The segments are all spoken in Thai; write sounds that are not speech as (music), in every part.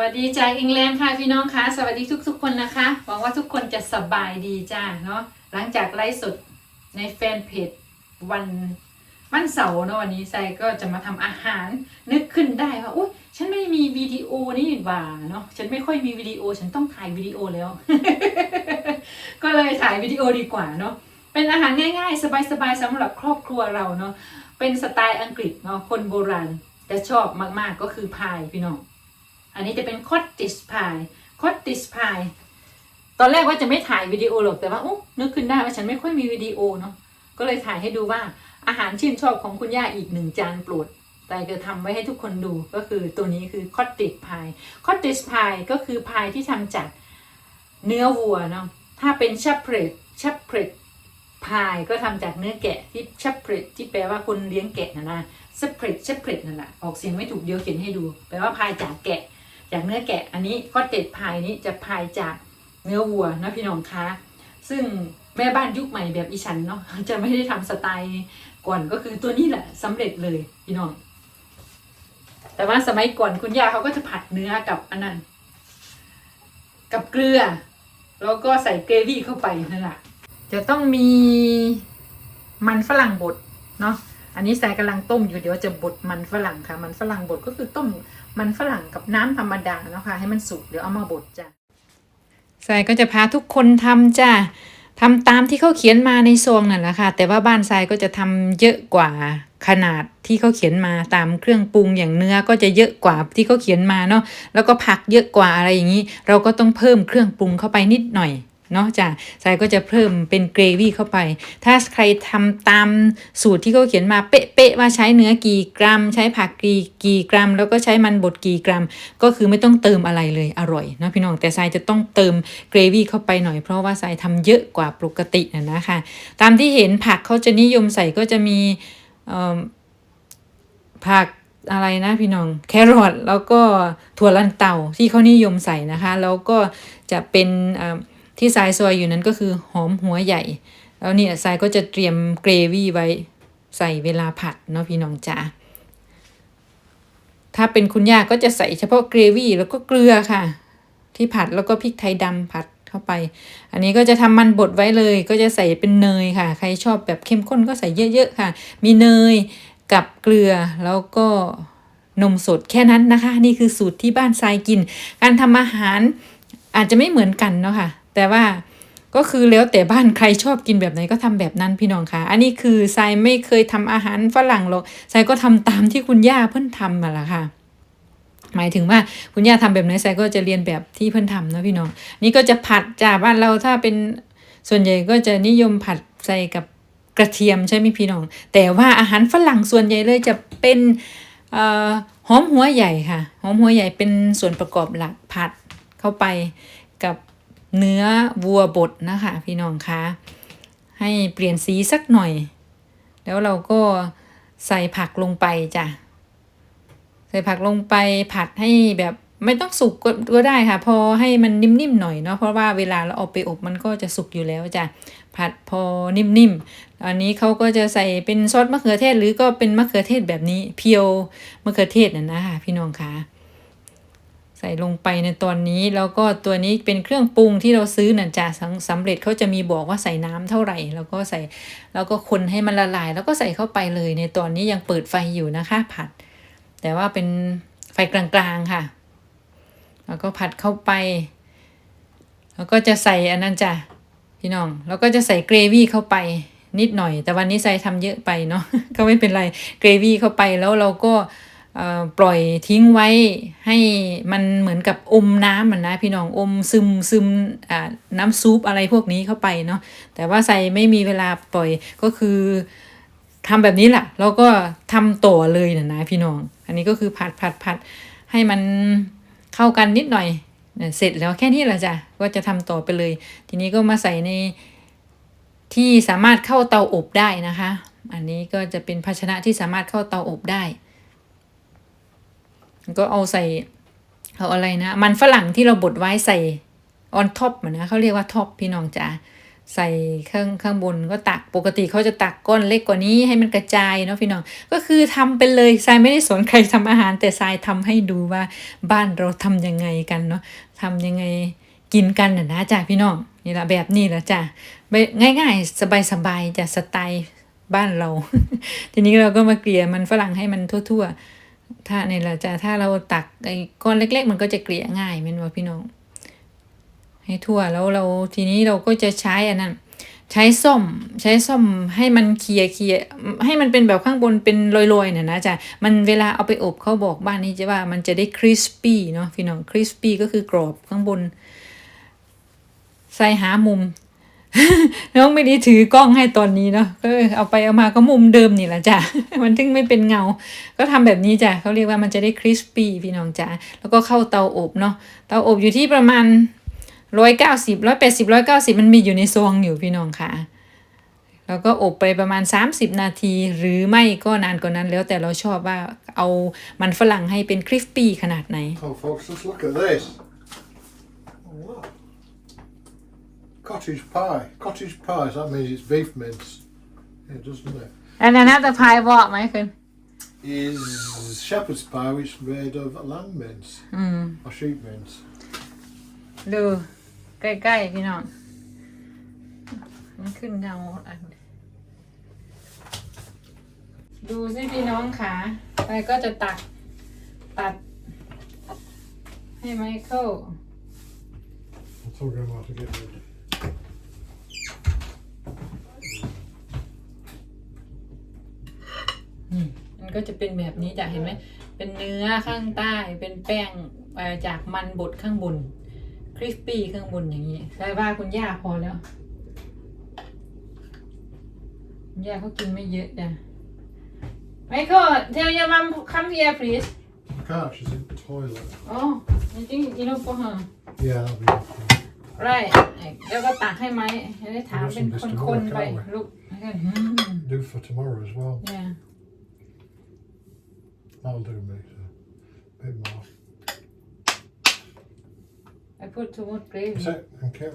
วัสดีจากอังกฤษค่ะพี่น้องคะสวัสดีทุก ๆ คนนะคะหวังว่าทุกคนจะสบายดีจ้าเนาะหลังจากไลฟ์สดในแฟนเพจวันวันเสาร์เนาะวันนี้ไซก็จะมาทำอาหารนึกขึ้นได้ว่าอุ้ยฉันไม่มีวิดีโอนี่หว่าเนาะฉันไม่ค่อยมีวิดีโอฉันต้องถ่ายวิดีโอแล้ว ก็เลยถ่ายวิดีโอดีกว่าเนาะเป็นอาหารง่าย ๆ สบายๆสำหรับครอบครัวเราเนาะเป็นสไตล์อังกฤษเนาะคนโบราณแต่ชอบมากๆก็คือพายพี่น้อง อันนี้จะเป็นคอตติสพายคอตติสพายตอนแรกว่าจะไม่ถ่ายวิดีโอหรอกแต่ว่าอุ๊นึกขึ้นได้ว่าฉันไม่ค่อยมีวิดีโอเนาะก็เลยถ่ายให้ดูว่าอาหารชื่นชอบของคุณย่าอีกหนึ่งจานโปรดแต่จะทำไว้ให้ทุกคนดูก็คือตัวนี้คือคอตติสพายคอตติสพายก็คือพายที่ทำจากเนื้อวัวเนาะถ้าเป็นชัปเปรตชัปเปรตพายก็ทำจากเนื้อแกะที่ชัปเปรตที่แปลว่าคนเลี้ยงแกะนะนะชัปเปรตชัปเปรตนั่นแหละออกเสียงไม่ถูกเดียวเขียนให้ดู แปลว่าพายจากแกะ จากเนื้อแกะอันนี้คอตเต็ดพายนี้จะพายจากเนื้อวัวนะพี่น้องคะซึ่งแม่บ้านยุคใหม่แบบอีฉันเนาะจะไม่ได้ทำสไตล์ก่อนก็คือตัวนี้แหละสำเร็จเลยพี่น้อง แต่ว่าสมัยก่อนคุณย่าเขาก็จะผัดเนื้อกับอันนั้นกับเกลือ แล้วก็ใส่เกรวี่เข้าไปนั่นแหละจะต้องมีมันฝรั่งบดเนาะ อันนี้ใส่กำลังต้มอยู่เดี๋ยวจะบดมันฝรั่งค่ะ มันฝรั่งบดก็คือต้มมันฝรั่งกับน้ำธรรมดาเนาะค่ะให้มันสุกเดี๋ยวเอามาบดจ้ะใส่ก็จะพาทุกคนทำจ้ะทำตามที่เขาเขียนมาในซองนั่นแหละค่ะ แต่ว่าบ้านทรายก็จะทำเยอะกว่าขนาดที่เขาเขียนมาตามเครื่องปรุงอย่างเนื้อก็จะเยอะกว่าที่เขาเขียนมาเนาะแล้วก็ผักเยอะกว่าอะไรอย่างนี้ เราก็ต้องเพิ่มเครื่องปรุงเข้าไปนิดหน่อย เนาะจ้ะทรายก็จะเพิ่มเป็นเกรวี่เข้าไป ถ้าใครทำตามสูตรที่เขาเขียนมาเป๊ะๆว่าใช้เนื้อกี่กรัม ใช้ผักกี่กี่กรัม แล้วก็ใช้มันบดกี่กรัม ก็คือไม่ต้องเติมอะไรเลยอร่อยเนาะพี่น้องแต่ทรายจะต้องเติมเกรวี่เข้าไปหน่อยเพราะว่าทรายทำเยอะกว่าปกตินะนะคะตามที่เห็นผักเขาจะนิยมใส่ก็จะมีผักอะไรนะพี่น้องแครอทแล้วก็ถั่วลันเตาที่เขานิยมใส่นะคะ แล้วก็จะเป็นเอิ่ม ที่ทรายซอยอยู่นั้นก็คือหอมหัวใหญ่ แล้วเนี่ยทรายก็จะเตรียมเกรวี่ไว้ใส่เวลาผัดเนาะพี่น้องจ๋าถ้าเป็นคุณย่าก็จะใส่เฉพาะเกรวี่แล้วก็เกลือค่ะ ที่ผัดแล้วก็พริกไทยดำผัดเข้าไป อันนี้ก็จะทำมันบดไว้เลย ก็จะใส่เป็นเนยค่ะ ใครชอบแบบเข้มข้นก็ใส่เยอะๆค่ะ มีเนยกับเกลือแล้วก็นมสดแค่นั้นนะคะ นี่คือสูตรที่บ้านทรายกิน การทำอาหารอาจจะไม่เหมือนกันเนาะค่ะ แต่ว่าก็คือแล้วแต่บ้านใครชอบกินแบบไหนก็ทำแบบนั้นพี่น้องคะอันนี้คือทรายไม่เคยทำอาหารฝรั่งหรอกทรายก็ทำตามที่คุณย่าเพิ่นทำมาละค่ะ หมายถึงว่าคุณย่าทำแบบไหนทรายก็จะเรียนแบบที่เพิ่นทำนะพี่น้อง นี่ก็จะผัดจ้าบ้านเราถ้าเป็นส่วนใหญ่ก็จะนิยมผัดใส่กับกระเทียมใช่ไหมพี่น้อง แต่ว่าอาหารฝรั่งส่วนใหญ่เลยจะเป็นหอมหัวใหญ่ค่ะ หอมหัวใหญ่เป็นส่วนประกอบหลักผัดเข้าไปกับ เนื้อวัวบดนะคะ พี่น้องคะให้เปลี่ยนสีสักหน่อย แล้วเราก็ใส่ผักลงไปจ้ะใส่ผักลงไปผัดให้แบบไม่ต้องสุกก็ได้ค่ะ พอให้มันนิ่มๆหน่อยเนาะเพราะว่าเวลาเราเอาไปอบมันก็จะสุกอยู่แล้วจ้ะผัดพอนิ่มๆอันนี้เขาก็จะใส่เป็นซอสมะเขือเทศหรือก็เป็นมะเขือเทศแบบนี้เพียวมะเขือเทศน่ะนะคะพี่น้องคะ ส่ลงไปในตอนนี้ แล้วก็ตัวนี้เป็นเครื่องปรุงที่เราซื้อน่ะจ้ะสำเร็จเขาจะมีบอกว่าใส่น้ำเท่าไหร่ แล้วก็ใส่แล้วก็คนให้มันละลาย แล้วก็ใส่เข้าไปเลย ในตอนนี้ยังเปิดไฟอยู่นะคะผัด แต่ว่าเป็นไฟกลางๆค่ะ แล้วก็ผัดเข้าไป แล้วก็จะใส่อันนั้นจ้ะพี่น้อง แล้วก็จะใส่เกรวี่เข้าไปนิดหน่อย แต่วันนี้ใส่ทำเยอะไปเนาะก็ไม่เป็นไรเกรวี่เข้าไปแล้วเราก็ ปล่อยทิ้งไว้ให้มันเหมือนกับอมน้ำมันนะพี่น้องอมซึมซึมน้ำซุปอะไรพวกนี้เข้าไปเนาะแต่ว่าใส่ไม่มีเวลาปล่อยก็คือทำแบบนี้แหละแล้วก็ทำต่อเลยนะนะพี่น้อง อันนี้ก็คือผัดผัดผัดให้มันเข้ากันนิดหน่อยเนี่ยเสร็จแล้วแค่นี้แหละจ้ะก็จะทำต่อไปเลย ทีนี้ก็มาใส่ในที่สามารถเข้าเตาอบได้นะคะ อันนี้ก็จะเป็นภาชนะที่สามารถเข้าเตาอบได้ ก็เอาใส่เอาอะไรนะ มันฝรั่งที่เราบดไว้ใส่ออนท็อปนะเขาเรียกว่าท็อปพี่น้องจ๋าใส่ข้างข้างบนก็ตักปกติเขาจะตักก้อนเล็กกว่านี้ให้มันกระจายเนาะพี่น้องก็คือทำไปเลยทรายไม่ได้สนใครทำอาหาร แต่ทรายทำให้ดูว่าบ้านเราทำยังไงกันเนาะทำยังไงกินกันนะนะจ้ะพี่น้องนี่ละแบบนี้แหละจ้ะง่ายๆ สบายๆจะสไตล์บ้านเรา ทีนี้เราก็มาเกลี่ยมันฝรั่งให้มันทั่ว ๆ ถ้าในละจ้ะถ้าเราตักไอ้ก้อนเล็ก ๆ มันก็จะเกลี่ยง่ายแมันว่าพี่น้อง ให้ทั่วแล้วเราทีนี้เราก็จะใช้อันนั้นใช้ส้อมใช้ส้อมให้มันเคลียเคลียให้มันเป็นแบบข้างบนเป็นลอยๆเนี่ยนะจ๊ะมันเวลาเอาไปอบเขาบอกบ้านนี้จะว่ามันจะได้คริสปี้เนาะพี่น้องคริสปี้ก็คือกรอบข้างบน ใส่หามุม น้องไม่ได้ถือกล้องให้ตอนนี้เนาะก็เอาไปเอามาก็มุมเดิมนี่แหละจ้ะมันถึงไม่เป็นเงา ก็ทำแบบนี้จ้ะเขาเรียกว่ามันจะได้คริสปี้พี่น้องจ้ะแล้วก็เข้าเตาอบเนาะเตาอบอยู่ที่ประมาณร้อยเก้าสิบร้อยแปดสิบร้อยเก้าสิบมันมีอยู่ในซองอยู่พี่น้องค่ะแล้วก็อบไปประมาณ 30 นาที หรือไม่ก็นานกว่านั้นแล้วแต่เราชอบว่าเอามันฝรั่งให้เป็นคริสปี้ขนาดไหน Oh, folks, Cottage pie. Cottage pie, so that means it's beef mince. Yeah, doesn't it? อันนั้นน่าจะพายบอกไหมคุณ Is shepherd's pie, which is made of lamb mince or sheep mince. ดูใกล้ๆพี่น้อง มันขึ้นเงาอันดูสิพี่น้องขาไปก็จะตักตัด ให้ไมเคิล I'll talk about how to get rid. มันก็จะเป็นแบบนี้จ้ะเห็นไหม เป็นเนื้อข้างใต้ เป็นแป้งเอ่อจากมันบดข้างบน คริสปี้ข้างบนอย่างนี้ใช่ว่าคุณย่าพอแล้ว คุณย่าเขากินไม่เยอะจ้ะไมเคิล tell your mom come here please I can't, she's in the toilet. oh I think you know for her Yeah, that'll be okay. right แล้วก็ตักให้ไหมให้ได้ถามเป็นคนๆไปลูกให้กันอืม Do for tomorrow as well. yeah That'll do me. So. Bit more. I put too much gravy That's it. Thank you.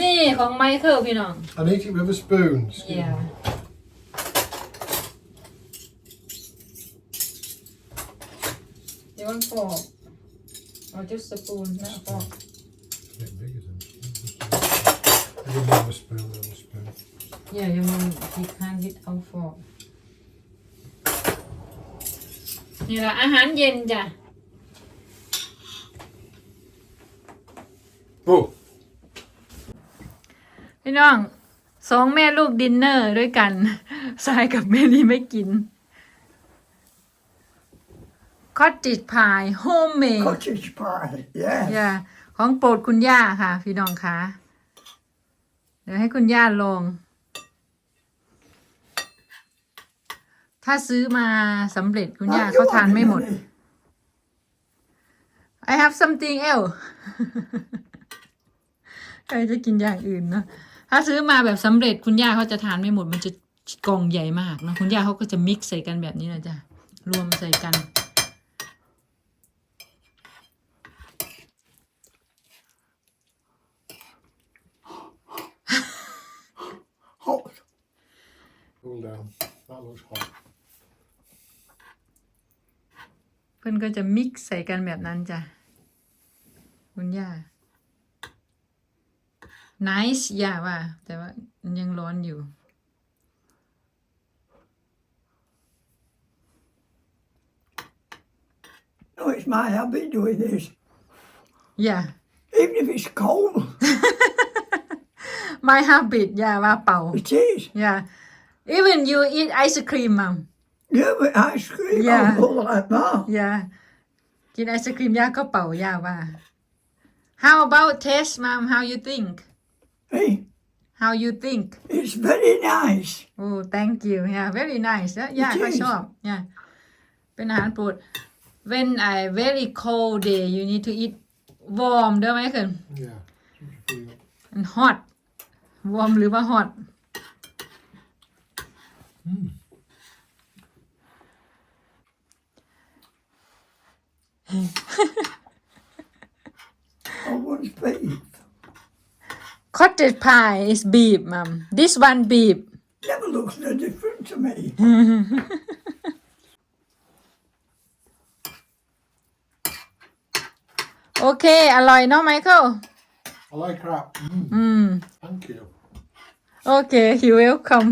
นี่ของไมเคิลพี่น้อง And eat it with a spoon. excuse Yeah. me. You want fork? Or just a spoon, not a fork? It's a bit bigger than I didn't have a spoon, I have a spoon. Yeah, your mom, he can't get out fork. นี่แหละอาหารเย็นจ้ะ Oh, พี่น้องสองแม่ลูกดินเนอร์ด้วยกันทรายกับแม่นี่ไม่กินคอตจิ p พายโฮมเมด Cottage pie, yeah. ย่าของโปรดคุณย่าค่ะ พี่น้องคะเดี๋ยวให้คุณย่าลอง ถ้าซื้อมาสำเร็จคุณย่า Ah, เขา you ทาน want ไม่หมด money? I have something else ใครจะกินอย่างอื่นเนอะถ้าซื้อมาแบบสำเร็จคุณย่าเขาจะทานไม่หมด มันจะกล่องใหญ่มากนะคุณย่าเขาก็จะมิกซ์ใส่กันแบบนี้นะจ๊ะรวมใส่กัน Hot. cool down. That looks hot. เพื่อนก็จะมิกซ์ใส่กันแบบนั้นจ้ะคุณย่า nice ย่าว่า แต่ว่ามันยังร้อนอยู่ No, it's my habit doing this. ย่า Even if it's cold, my habit ย่าว่าเป่า it is. ย่า even you eat ice cream mom Yeah, but ice cream, Yeah. I'll go like that. ย่ากินไอศครีมย่าก็เป่าย่าว่า how about taste mom how you think Hey, how you think it's very nice. oh thank you yeah very nice แล้วย่า It ก็ is. ชอบ yeah เป็นอาหารโปรด when I very cold day you need to eat warm เด้อไหมคุณ Yeah. Something for you. and hot warm หรือว่า hot I want beef. cottage pie is beef mom this one beef Never looks no different to me. (laughs) โอเค อร่อยเนาะไมเคิล I like crap. Mm, อืม thank you. โอเค you welcome